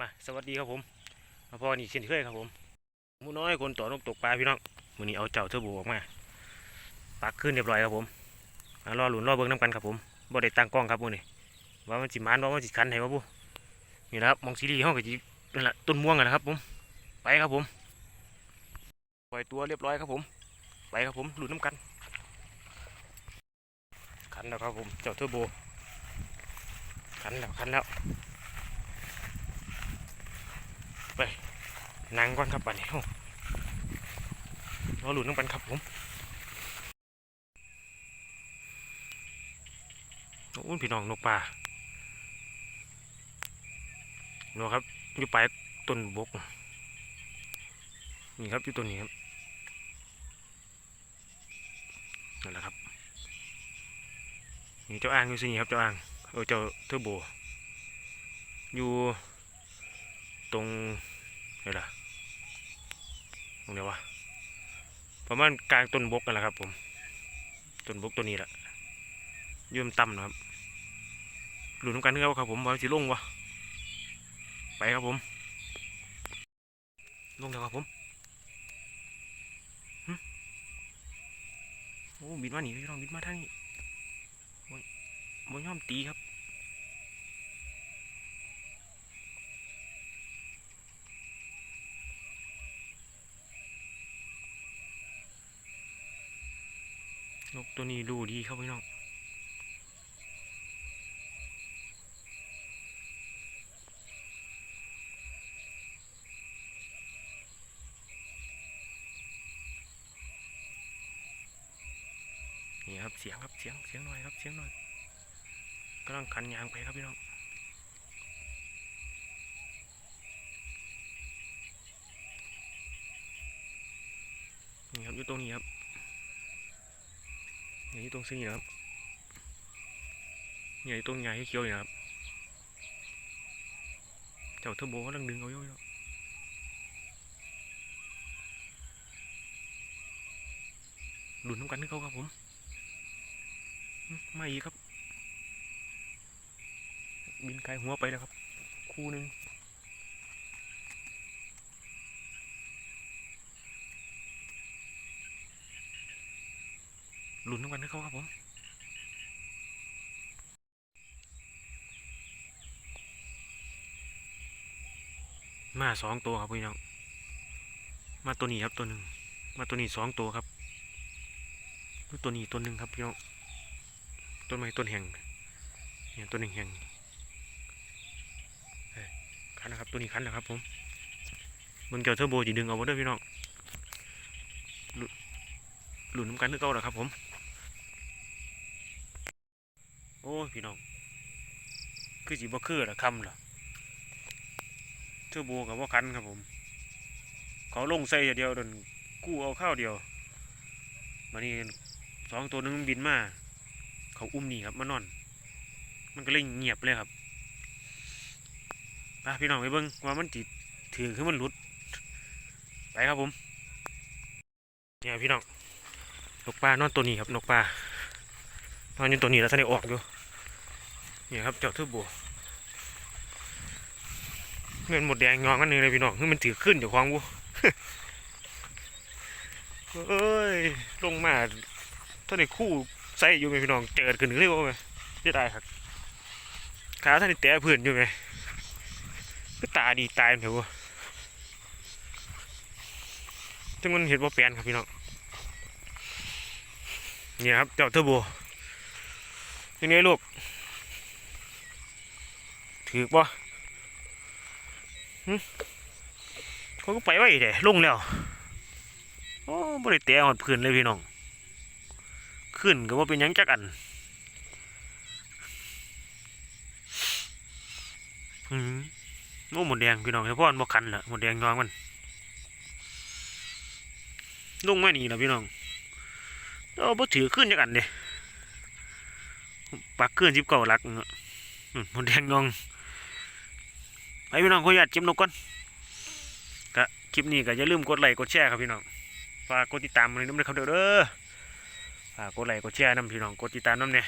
มาสวัสดีครับผมมาพอนี่เช่นเคยครับผมมูน้อยคนต่อนกตกปลาพี่น้องมือนี้เอาเจ้าเทอร์โบออกมาปักขึ้นเรียบร้อยครับผมมารอหลุนรอเบิ่งน้ำกันครับผมบ่ได้ตั้งกล้องครับมือนี้ว่ามันสิมานว่ามันสิคันให้บ่บุนี่แหละครับมองซีรีส์ห้องก็สินั่นแหละต้นม่วงนะครับผมไปครับผมปล่อยตัวเรียบร้อยครับผม ไปครับผมหลุนน้ำกันคันแล้วครับผมเจ้าเทอร์โบคันแล้วคันแล้ว ไปนั่งก่อนครับบัดนี้เฮาเราหลุดน้ำกันครับผมโอ้ยพี่น้องนกป่าเนาะครับอยู่ปลายต้นบก นี่ครับอยู่ต้นนี้ครับนั่นแหละครับนี่เจ้าอ่างอยู่สินี่ครับเจ้าอ่างเออเจ้าเทอร์โบอยู่ ตรงไหนล่ะตรงเดียววะประมาณกลางต้นบกกันแหละครับ ผมต้นบกตัวนี้แหละยืมต่ำนะครับหลุดน้ำกันเนื้อครับ ผมว่าสิลงวะไปครับผม ลงแล้วครับผมโอ้บินมาหนีพี่น้องบินมาทางนี้โอ้ยบนย่อมตีครับ นกตัวนี้ดูดีครับพี่น้องนี่ครับเสียงครับเสียงเสียงหน่อยครับเสียงหน่อยกำลังขันยางไปครับพี่น้องนี่ครับอยู่ตรงนี้ครับ อยู่ตรงซี่นะครับนี่อยู่ตรงใหญ่เขียวๆนี่นะครับเจ้าเทอร์โบกำลังดึงเอาอยู่อยู่ดุนน้ำกันให้เขาครับผมอื้อมาอีกครับ บินไกลหัวไปแล้วครับ คู่หนึ่ง หลุนน้ำกันให้เขาครับผมมาสองตัวครับพี่น้อง มาตัวนี้ครับตัวหนึ่ง มาตัวนี้สองตัวครับ ตัวนี้ตัวหนึ่งครับพี่น้อง ต้นไม้ต้นแห่งเนี่ยต้นหนึ่งแห่งเอ้ยคันนะครับ ตัวนี้คันนะครับผมเบิ่งเจ้าเทอร์โบจีดึงเอาไว้ด้วยพี่น้องหลุหลุนน้ำกันนึกเอาเหรอครับผม โอ้พี่น้อง คือสีบ่คือละคำล่ะเทอร์โบกับว่าคันครับผม เขาลงใส่เดียวดนกู้เอาข้าวเดียว มานี่สองตัวหนึงมันบินมา เขาอุ้มหนี่ครับมานอน มันก็เลยเงียบเลยครับไปพี่น้องไปเบิ้งว่ามันจิถือขึ้นมันหลุด ไปครับผม เนี่ยพี่น้องนกปลานอนตัวนี้ครับนกปลานอนอยู่ตัวนี้แล้วท่านได้ออกอยู่ นี่ยครับเจ้าเทือบัวเงินหมดแดงงองกันหนึ่งเลยพี่น้องคือมันถือขึ้นอยู่ควางวัวเอ้ยลงมาท่านได้คู่ใส่อยู่ไหมพี่น้องเจิดขึ้นเรียกว่าไงจะได้ครับขาท่านได้แตะพื้นอยู่ไหมก็ตาดีตายเถอะวะจังมันเห็นว่าแปลนครับพี่น้องเนี่ยครับเจ้าเทอร์โบยังไงลูก ถือป่ะเขาก็ไปไว้เด้ลงแล้ว โอ้บริแตะหอดพื้นเลยพี่น้อง ขึ้นก็ว่าเป็นยังจักอันอืมโอ้หมดแดงพี่น้องเฉพาะมันบ่คันละหมดแดงยองมันลงมานี่ละพี่น้องเราบ่ถือขึ้นจักอันเด้ปักขึ้นสิบเก้าลักเนาะหมดแดงยอง ไปพี่น้องขออนุญาตเก็บนกก่อนก็คลิปนี้ก็อย่าลืมกดไลค์กดแชร์ครับพี่น้องฝากกดติดตามเลยน้ำเด้อครับเด้อเด้อฝากกดไลค์กดแชร์น้ำพี่น้องกดติดตามน้ำเนี่ย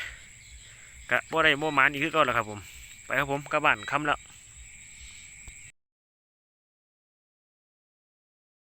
กะบ่ได้บ่หมานอีกคือเก่าแล้วครับผม ไปครับผมกลับบ้านค่ำแล้ว